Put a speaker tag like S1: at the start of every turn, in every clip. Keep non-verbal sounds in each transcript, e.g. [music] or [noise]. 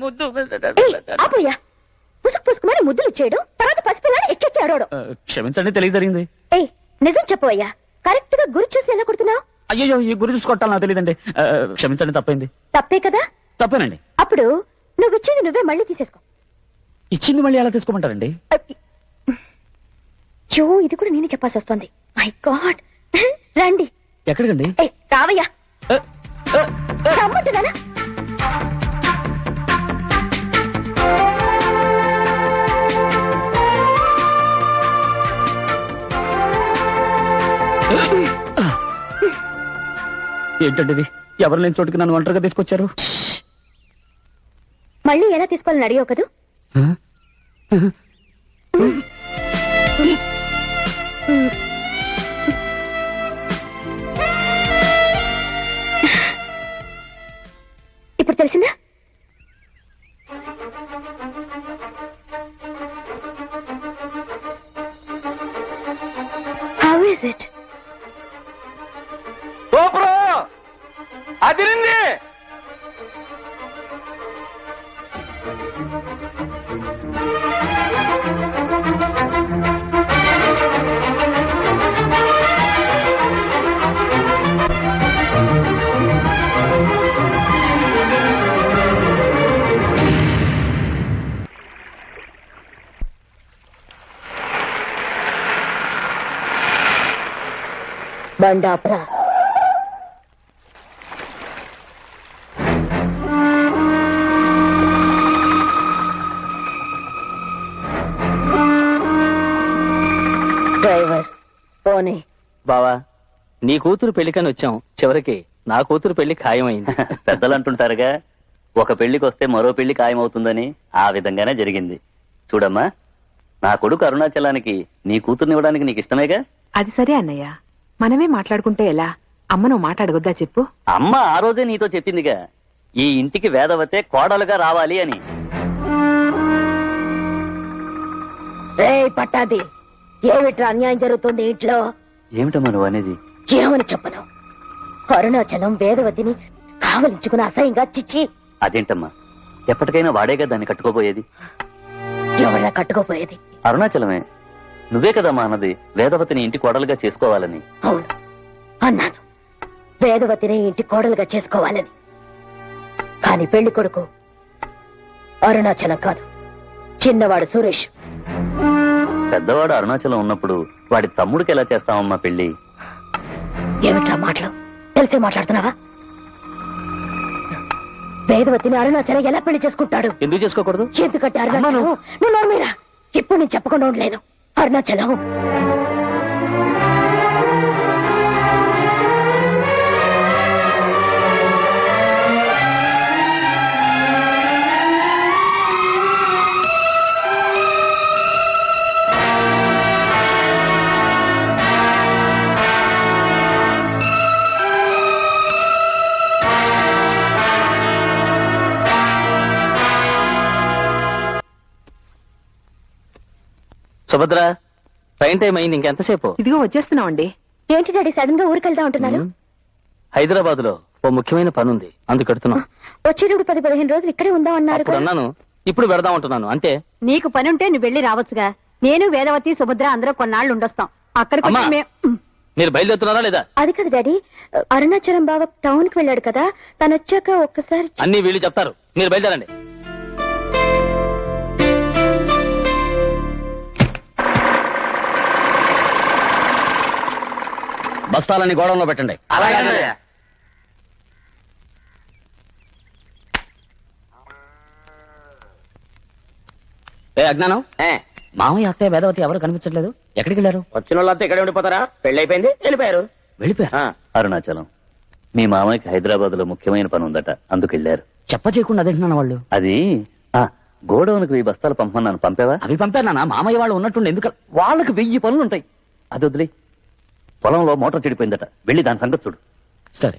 S1: ముద్దు
S2: ఏయ్, ఆపయ్యా పుసుకు పుసుకుమని ముద్దులు చేయడం తర్వాత పసిపిల్లని ఎక్కెక్కి అడవడం
S1: క్షమించండి తెలియ జరిగింది.
S2: ఏయ్ నిజం చెప్పవయ్యా కరెక్ట్గా గురి చూసి ఎలా కొడుతున్నావు?
S1: అయ్యో ఈ గురి చూసుకోవటాలు నాకు తెలియదండి. క్షమించండి తప్పైంది.
S2: తప్పే కదా?
S1: తప్పేనండి.
S2: అప్పుడు నువ్వు ఇచ్చింది నువ్వే మళ్ళీ తీసేసుకో.
S1: ఇచ్చింది మళ్ళీ ఎలా తీసుకోమంటారండి?
S2: చో ఇది కూడా నేనే చెప్పాల్సి వస్తుంది మై గాడ్ రండి.
S1: ఎక్కడికండి?
S2: రావయ్యా. రమ్మంటున్నానా?
S1: ఇది ఎవరు లేని చోటుకి నన్ను ఒంటరిగా తీసుకొచ్చారు?
S2: మళ్ళీ ఎలా తీసుకోవాలని అడిగావు కదూ? ఇప్పుడు తెలిసిందా? హౌ ఇస్ ఇట్ బండాపురా. డ్రైవర్ పోనీ.
S3: బావా నీ కూతురు పెళ్ళికని వచ్చాం. చివరికి నా కూతురు పెళ్ళి ఖాయమైంది. [laughs]
S4: పెద్దలు అంటుంటారుగా ఒక పెళ్ళికి వస్తే మరో పెళ్ళి ఖాయమవుతుందని ఆ విధంగానే జరిగింది. చూడమ్మా నా కొడుకు అరుణాచలానికి నీ కూతుర్ని ఇవ్వడానికి నీకు ఇష్టమేగా
S5: అది సరే అన్నయ్య. మనమే మాట్లాడుకుంటే ఎలా? అమ్మ నువ్వు మాట్లాడగొద్దా చెప్పు.
S4: అమ్మ ఆ రోజే నీతో చెప్పిందిగా. ఈ ఇంటికి వేదవతే కోడలుగా రావాలి అని.
S2: రే పట్టాది ఏమిట్రా అన్యాయం జరుగుతుంది ఇంట్లో?
S4: ఏమిటమ్మా నువ్వు అనేది?
S2: ఏమని చెప్పను? అరుణాచలం వేదవతిని కావలించుకుని అసహ్యంగా చిచ్చి.
S4: అదేంటమ్మా? ఎప్పటికైనా వాడేగా దాన్ని కట్టుకోబోయేది?
S2: ఎవరా కట్టుకోపోయేది
S4: అరుణాచలమే. నువ్వే కదమ్మా అన్నది. వేదవతిని ఇంటి కోడలుగా చేసుకోవాలని.
S2: అవును. అన్నాను. వేదవతిని ఇంటి కోడలుగా చేసుకోవాలని. కాని పెళ్ళి కొడుకు అరుణాచలం కాదు. చిన్నవాడు సురేష్.
S4: పెద్దవాడు అరుణాచలం ఉన్నప్పుడు వాడి తమ్ముడికి ఎలా చేస్తామమ్మా పెళ్ళి
S2: ఏమిట్రా మాటలు? తెలిసే మాట్లాడుతున్నావా? వేదవతిని అరుణాచలం ఎలా పెళ్ళి చేసుకుంటాడు?
S3: ఎందుకు చేసుకోకూడదు?
S2: ఎందుకంటే అరుణాచలం నువ్వు. ఇప్పుడు నేను చెప్పకుండా ఉండలేను. అరుణాచలం
S3: సుభద్ర ట్రైన్ టైం అయింది ఇంకెంతసేపు?
S5: ఇదిగో వచ్చేస్తున్నామండి.
S2: ఏంటి డాడీ సడన్గా ఊరికెళ్తా ఉంటున్నారు?
S3: హైదరాబాద్లో ఓ ముఖ్యమైన పని ఉంది అందుకు కడుతున్నాం.
S2: వచ్చేటప్పుడు పది పదిహేను రోజులు ఇక్కడే ఉందాం అన్నారు
S3: అన్నాను ఇప్పుడు పెడదాం అంటున్నాను. అంటే?
S6: నీకు పని ఉంటే నువ్వు వెళ్ళి రావచ్చుగా. నేను వేదవతి సుభద్ర అందరూ కొన్నాళ్ళు ఉండొస్తాం. అక్కడికి
S3: మీరు బయలుదేరుతున్నారా లేదా?
S2: అది కదా డాడీ అరుణాచలం బావ టౌన్కి వెళ్ళాడు కదా. తను వచ్చాక ఒక్కసారి
S3: అన్ని వీళ్ళు చెప్తారు. మీరు బయలుదేరండి.
S1: బస్తాలని గోడంలో పెట్టండి.
S7: అలాగే
S3: ఏ అజ్ఞానం?
S1: మామయ్య అత్తయ్య వేదవతి ఎవరు కనిపించట్లేదు? ఎక్కడికి వెళ్ళారు?
S7: వచ్చిన వాళ్ళంతా ఇక్కడే ఉండిపోతారా? పెళ్ళి అయిపోయింది వెళ్ళిపోయారు.
S1: వెళ్ళిపోయారు.
S7: ఆ,
S4: అరుణాచలం. మీ మామయ్యకి హైదరాబాద్లో ముఖ్యమైన పని ఉందట అందుకెళ్ళారు
S1: చెప్ప చేయకుండా అదేంటున్నాను వాళ్ళు?
S4: అది ఆ గోడౌన్కి వెయ్యి బస్తాలు పంపమన్నాను పంపావా?
S1: అవి పంపానా మామయ్య వాళ్ళు ఉన్నట్టుండి ఎందుకు వాళ్ళకి వెయ్యి పనులు ఉంటాయి
S4: అది వదిలే. పొలంలో మోటార్ చెడిపోయిందట. వెళ్ళి దాని సంగతి చూడు.
S1: సరే.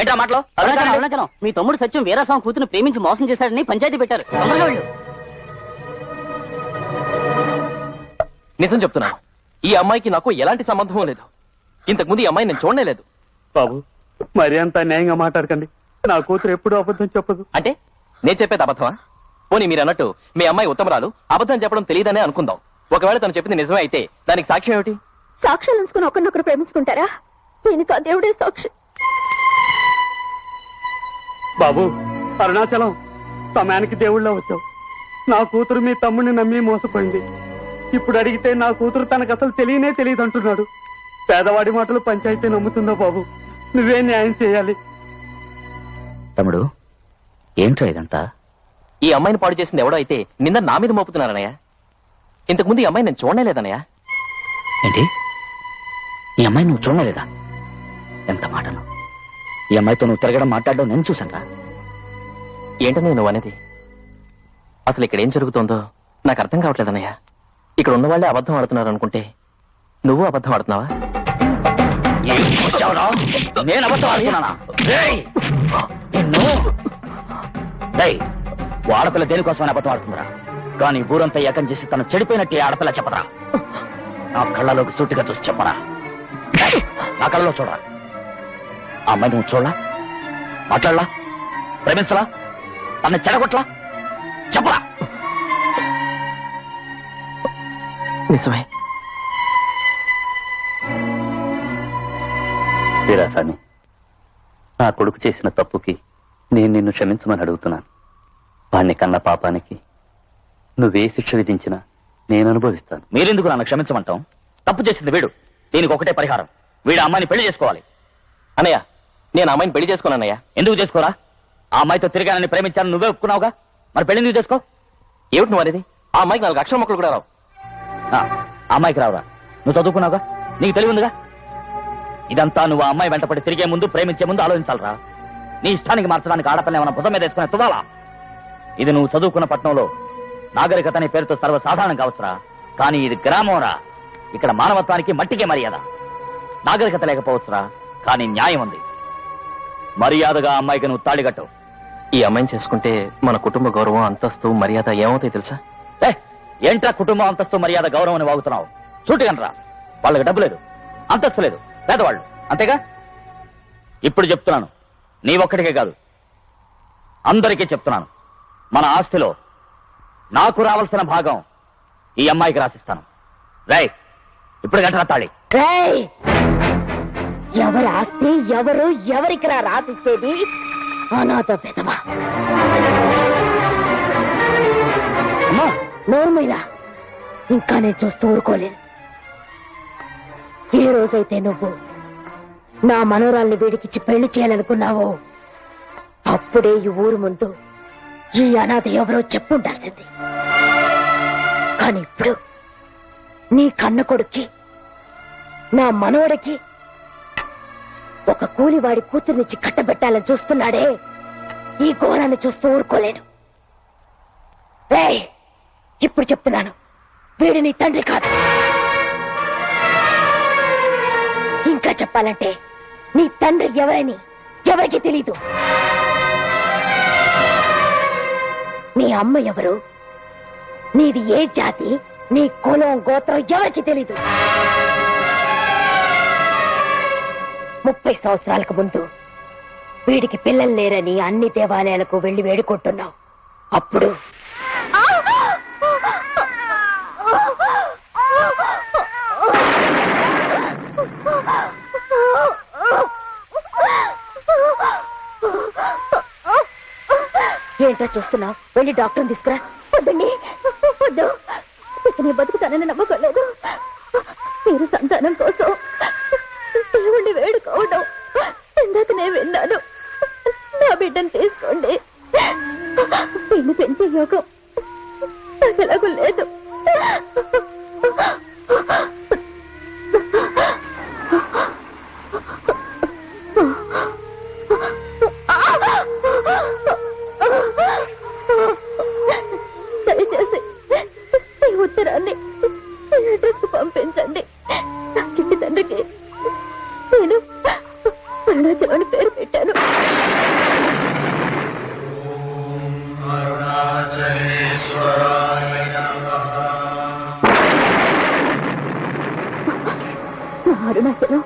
S3: ఏంటా మాటలో?
S6: అరుణాచలం. అరుణాచలం మీ తమ్ముడు సత్యం వీరాస్వామి కూతురు ప్రేమించి మోసం చేశాడని పంచాయతీ పెట్టారు. తొందరగా వెళ్ళు.
S8: నిజం చెప్తున్నాను ఈ అమ్మాయికి నాకు ఎలాంటి సంబంధం లేదు. ఇంతకు ముందు ఈ అమ్మాయి నేను చూడనే లేదు
S9: బాబు మరి అంత న్యాయంగా మాట్లాడకండి. నా కూతురు ఎప్పుడూ అబద్ధం చెప్పదు.
S8: అంటే నేను చెప్పేది అబద్ధమా? పోనీ మీరు అన్నట్టు మీ అమ్మాయి ఉత్తమరాలు అబద్ధం చెప్పడం తెలియదనే అనుకుందాం. ఒకవేళ తను చెప్పింది నిజమే అయితే దానికి సాక్ష్యం ఏమిటి?
S10: సాక్ష్యాలు ఉంచుకుని ఒకరినొకరు ప్రేమించుకుంటారా? దీనికి ఆ దేవుడే సాక్షి.
S9: బాబు అరుణాచలం సమయానికి దేవుళ్ళ వచ్చావు. నా కూతురు మీ తమ్ముడిని నమ్మి మోసపోయింది. ఇప్పుడు అడిగితే నా కూతురు తనకు అసలు తెలియనే తెలియదు అంటున్నాడు. పేదవాడి మాటలు పంచాయతీ నమ్ముతుందో బాబు? నువ్వే న్యాయం చేయాలి.
S1: తమ్ముడు ఏంట్రా ఇదంతా?
S8: ఈ అమ్మాయిని పాడు చేసింది ఎవడో అయితే నిన్న నా మీద మోపుతున్నారనయ్య ఇంతకు ముందు ఈ అమ్మాయి నేను చూడనే లేదనయ్య
S1: ఏంటి? ఈ అమ్మాయి నువ్వు చూడలేదా ఎంత మాటను ఈ అమ్మాయితో నువ్వు తిరగడం మాట్లాడడం నేను చూసాను
S8: ఏంటనే నువ్వు అనేది? అసలు ఇక్కడ ఏం జరుగుతోందో నాకు అర్థం కావట్లేదన్నయ్య ఇక్కడ ఉన్న వాళ్ళే అబద్ధం ఆడుతున్నారు అనుకుంటే నువ్వు అబద్ధం ఆడుతున్నావా?
S1: నేను అబద్ధం ఆడుతున్నానా? ఓ ఆడపిల్ల దేనికోసమని అబద్ధం ఆడుతుందిరా కానీ ఊరంతా ఏకం చేసి తను చెడిపోయినట్టు ఆడపిల్ల చెప్పరా నా కళ్ళలోకి సూటిగా చూసి చెప్పరా. నా కళ్ళలో చూడరా. ఆ అమ్మాయి నువ్వు చూడలా? మాట్లాడలా? ప్రేమించలా? తన చెడగొట్లా చెప్పరా.
S8: నిజమే.
S4: వీరాసామి నా కొడుకు చేసిన తప్పుకి నేను నిన్ను క్షమించమని అడుగుతున్నాను. వాణ్ణి కన్న పాపానికి. నువ్వే శిక్ష విధించినా నేను అనుభవిస్తాను.
S1: మీరెందుకు నన్ను క్షమించమంటాం తప్పు చేసింది వీడు. దీనికి ఒకటే పరిహారం. వీడు అమ్మాయిని పెళ్ళి చేసుకోవాలి.
S8: అన్నయ్య నేను అమ్మాయిని పెళ్ళి చేసుకున్నానయ్య
S1: ఎందుకు చేసుకోరా? ఆ అమ్మాయితో తిరిగానని ప్రేమించాను నువ్వే ఒప్పుకున్నావుగా? మరి పెళ్ళి ఎందుకు చేసుకో?
S8: ఏమిటి నువ్వు అనేది? ఆ అమ్మాయికి నాలుగు అక్షర మొక్కలు కూడా రావు.
S1: ఆ ఆ అమ్మాయికి రావురా. నువ్వు చదువుకున్నావుగా? నీకు తెలివి ఉందిగా? ఇదంతా నువ్వు ఆ అమ్మాయి వెంటపడి తిరిగే ముందు ప్రేమించే ముందు ఆలోచించాలరా. నీ ఇష్టానికి మార్చడానికి ఆడపిల్ల ఏమైనా బుధం మీద వేసుకునే తువాలా ఇది నువ్వు చదువుకున్న పట్టణంలో నాగరికత అనే పేరుతో సర్వసాధారణం కావచ్చురా. కానీ ఇది గ్రామంరా. ఇక్కడ మానవత్వానికి మట్టికే మర్యాద. నాగరికత లేకపోవచ్చురా కానీ న్యాయం ఉంది. మర్యాదగా అమ్మాయికి నువ్వు తాళిగట్టు
S8: ఈ అమ్మాయిని చేసుకుంటే మన కుటుంబ గౌరవం అంతస్తు మర్యాద ఏమవుతాయి తెలుసా?
S1: ఏ ఏంట్రా కుటుంబం అంతస్తు మర్యాద గౌరవం అని వాగుతున్నావు? చూటుగనరా వాళ్ళకి డబ్బు లేదు. అంతస్తు లేదు. పేదవాళ్ళు. అంతేగా? ఇప్పుడు చెప్తున్నాను. నీ ఒక్కడికే కాదు. అందరికీ చెప్తున్నాను. మన ఆస్తిలో నాకు రావాల్సిన భాగం ఈ అమ్మాయికి రాసిస్తాను. రై ఇప్పుడు గంటల తాళి.
S10: రేయ్! ఎవరి ఆస్తి ఎవరు ఎవరికి రా రాసిచ్చేది? అనాథ పెదవా.
S1: అమ్మా!
S10: నోర్మైనా ఇంకా నేను చూస్తూ ఊరుకోలేను. ఏ రోజైతే నువ్వు నా మనోరాల్ని వీడికిచ్చి పెళ్ళి చేయాలనుకున్నావో అప్పుడే ఈ ఊరు ముందు ఈ అనాథ ఎవరో చెప్పుండాల్సింది. కానీ ఇప్పుడు నీ కన్న కొడుక్కి నా మనవడికి ఒక కూలివాడి కూతురునిచ్చి కట్టబెట్టాలని చూస్తున్నాడే. ఈ ఘోరాన్ని చూస్తూ ఊరుకోలేను. రేయ్ ఇప్పుడు చెప్తున్నాను. వీడు నీ తండ్రి కాదు. ఇంకా చెప్పాలంటే నీ తండ్రి ఎవరని ఎవరికి తెలీదు. నీ అమ్మ ఎవరు? నీది ఏ జాతి? నీ కులం గోత్రం ఎవరికి తెలీదు? ముప్పై సంవత్సరాలకు ముందు వీడికి పిల్లలు లేరని అన్ని దేవాలయాలకు వెళ్ళి వేడుకుంటున్నావు. అప్పుడు ఏంటో చూస్తున్నావు వెళ్ళి డాక్టర్ని తీసుకురా. వద్దండి. వద్దు. ఇక నీ బతుకుతానని నమ్మకలేదు మీరు సంతానం కోసం దేవుణ్ణి వేడుకోవడం ఇందాక నేను విన్నాను. నా బిడ్డను తీసుకోండి. వీడిని పెంచే యోగం అందుకే నేను అరుణాచలం అని పేరు పెట్టాను. అరుణాచలం.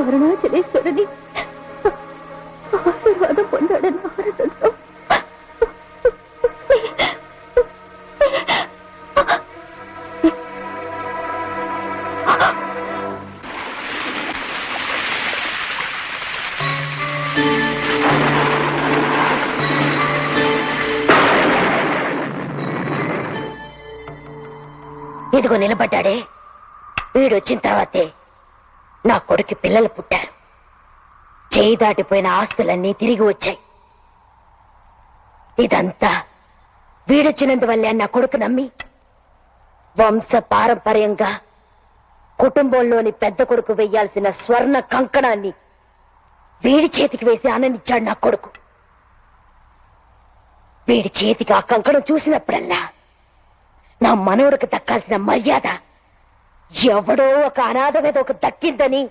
S10: అరుణాచలేశ్వరుని ఇదిగో నిలబడ్డాడే. వీడొచ్చిన తర్వాతే నా కొడుకు పిల్లలు పుట్టారు. చేయి దాటిపోయిన ఆస్తులన్నీ తిరిగి వచ్చాయి. ఇదంతా వీడొచ్చినందువల్లే నా కొడుకు నమ్మి వంశ పారంపర్యంగా కుటుంబంలోని పెద్ద కొడుకు వెయ్యాల్సిన స్వర్ణ కంకణాన్ని వీడి చేతికి వేసి ఆనందించాడు నా కొడుకు. వీడి చేతికి ఆ కంకణం చూసినప్పుడల్లా నా మనవడికి దక్కాల్సిన మర్యాద. ఎవడో ఒక అనాథ మీద ఒక దక్కిందని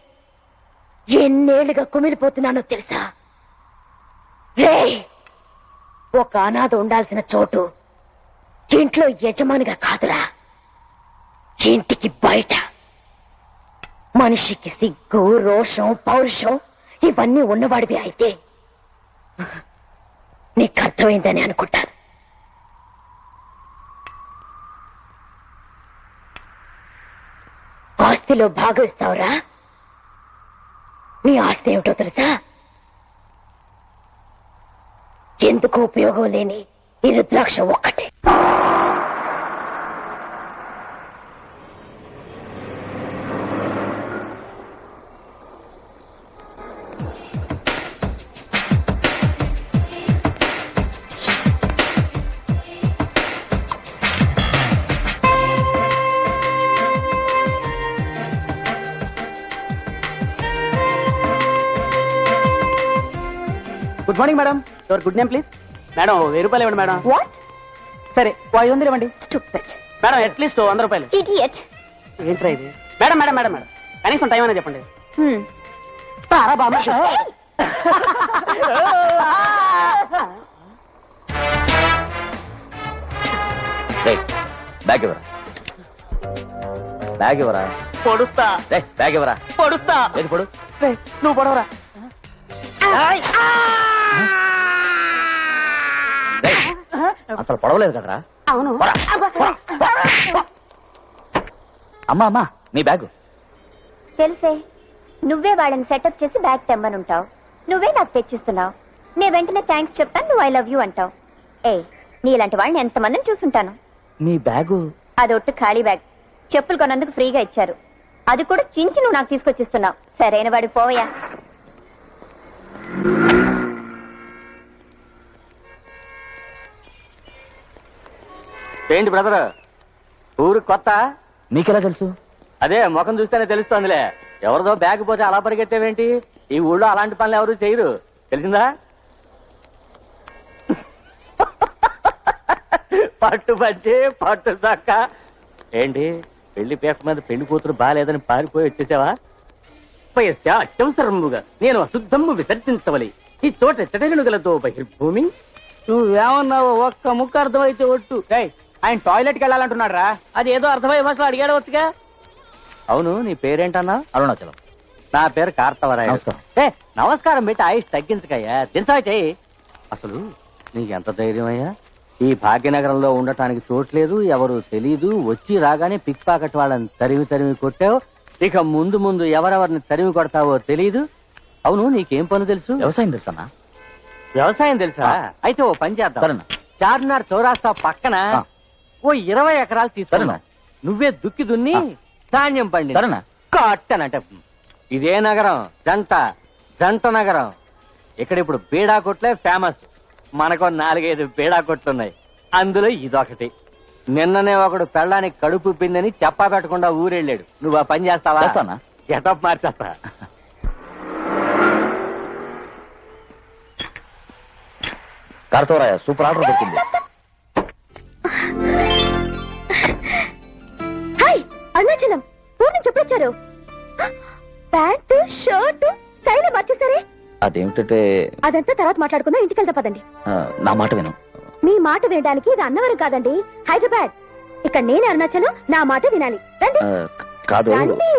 S10: ఎన్నేళ్ళుగా కుమిలిపోతున్నానో తెలుసా? రే! ఒక అనాథ ఉండాల్సిన చోటు ఇంట్లో యజమానిగా కాదురా. ఇంటికి బయట. మనిషికి సిగ్గు రోషం పౌరుషం ఇవన్నీ ఉన్నవాడివి అయితే నీకు అర్థమైందని అనుకుంటాను. ఆస్తిలో భాగం ఇస్తావురా నీ ఆస్తి ఏమిటో తెలుసా? ఎందుకు ఉపయోగం లేని ఈ రుద్రాక్ష ఒక్కటే.
S9: Morning madam. Your good name please madam ఓ వెయ్యి రూపాయలు ఇవ్వండి మేడం.
S10: వాట్
S9: సరే ఓ ఐదు వందలు ఇవ్వండి.
S10: స్టూపిడ్
S9: మేడం అట్లీస్ట్ వంద రూపాయలు.
S10: ఇడియట్
S9: ఏంట్రా ఇది? Madam madam madam madam. కనీసం టైం అయినా చెప్పండి.
S1: రేయ్, బ్యాగ్ [laughs] ఇవ్వరా? బ్యాగ్ ఇవ్వరా?
S9: పొడుస్తా.
S1: రే బ్యాగ్ ఇవ్వరా?
S9: పొడుస్తా.
S1: ఏది పొడు?
S9: నువ్వు పొడవరా?
S1: రేయ్, అసలు పొడవలేదు కదరా.
S10: అవును.
S1: అమ్మా అమ్మా నీ బ్యాగు.
S11: తెలుసే నువ్వే వాళ్ళని సెటప్ చేసి బ్యాగ్ తెమ్మనుంటావు. నువ్వే నాకు తెచ్చిస్తున్నావు. నే వెంటనే థ్యాంక్స్ చెప్తాను నువ్వు ఐ లవ్ యూ అంటావు. ఏ నీలాంటి వాళ్ళని ఎంతమందిని చూసుంటాను?
S1: మీ బ్యాగు.
S11: అదొట్టు ఖాళీ బ్యాగ్. చెప్పులు కొన్నందుకు ఫ్రీగా ఇచ్చారు. అది కూడా చించి నువ్వు నాకు తీసుకొచ్చిస్తున్నావు. సరైన వాడి పోవయ్యా.
S9: ఏంటి బ్రదర్? ఊరు కొత్త?
S1: మీకెలా తెలుసు?
S9: అదే ముఖం చూస్తేనే తెలుస్తోందిలే. ఎవరిదో బ్యాగ్ పోతే అలా పరిగెత్తేవేంటి? ఈ ఊళ్ళో అలాంటి పనులు ఎవరు చేయరు. తెలిసిందా? పట్టు పచ్చి పట్టు చక్క. ఏంటి? పెళ్ళి పేప మీద పెళ్ళి కూతురు బాలేదని పారిపోయి వచ్చేసావా? పయస్య అత్యవసరముగా. నేను అశుద్ధము విసర్జించవలి. ఈ చోట చెటగను గలతో బహిర్భూమి. నువ్వేమన్నావు ఒక్క ముక్క అర్థమైతే ఒట్టు. ఆయన టాయిలెట్కి వెళ్ళాలంటున్నాడు రా అది ఏదో అర్థమయ్యే భాషలో అడిగాడు వచ్చుగా. అవును నీ పేరేంటన్నా?
S1: అరుణాచలం.
S9: నా పేరు కార్తవరాయ
S1: నమస్కారం.
S9: ఏ నమస్కారం పెట్టి ఆయుష్ తగ్గించకయ్యా. దించా చెయ్యి. అసలు నీకు ఎంత ధైర్యం అయ్యా ఈ భాగ్యనగరంలో ఉండటానికి చోట్లేదు ఎవరు తెలీదు. వచ్చి రాగానే పిక్ పాకెట్ వాళ్ళని తరిమి తరిమి కొట్టావు. ఇక ముందు ముందు ఎవరెవరిని తరిమి కొడతావో తెలీదు. అవును నీకేం పని తెలుసు?
S1: వ్యవసాయం తెలుసన్నా?
S9: వ్యవసాయం తెలుసా. అయితే ఓ పని చేద్దాం.
S1: సరేనా.
S9: చార్మినార్ చౌరాస్తా పక్కన
S1: ఆ.
S9: ఓ ఇరవై ఎకరాలు తీసుకున్నా. నువ్వే దుక్కి దున్ని. ధాన్యం పండి
S1: సరేనా?
S9: కట్టనంట ఇదే నగరం జంట జంట నగరం. ఇక్కడ ఇప్పుడు బీడా కొట్లే ఫేమస్ మనకు నాలుగైదు బీడా కొట్లున్నాయి. అందులో ఇదొకటి. నిన్ననే ఒకడు పెళ్ళానికి కడుపు పిందని చెప్పా పెట్టకుండా ఊరెళ్ళాడు. నువ్వు ఆ పని చేస్తావా. గెటప్ మార్చేస్తా.
S1: కార్తవరాయ సూపర్ ఆర్డర్ దొరికింది.
S7: అదేమిటంటే
S2: అదంతా తర్వాత మాట్లాడుకుందాం ఇంటికి వెళ్తా పదండి.
S7: నా మాట విను.
S2: మీ మాట వినడానికి ఇది అన్నవరం కాదండి హైదరాబాద్. ఇక్కడ నేను అరుణాచలం నా మాట వినాలి. రండి.
S7: కాదు
S2: రండి.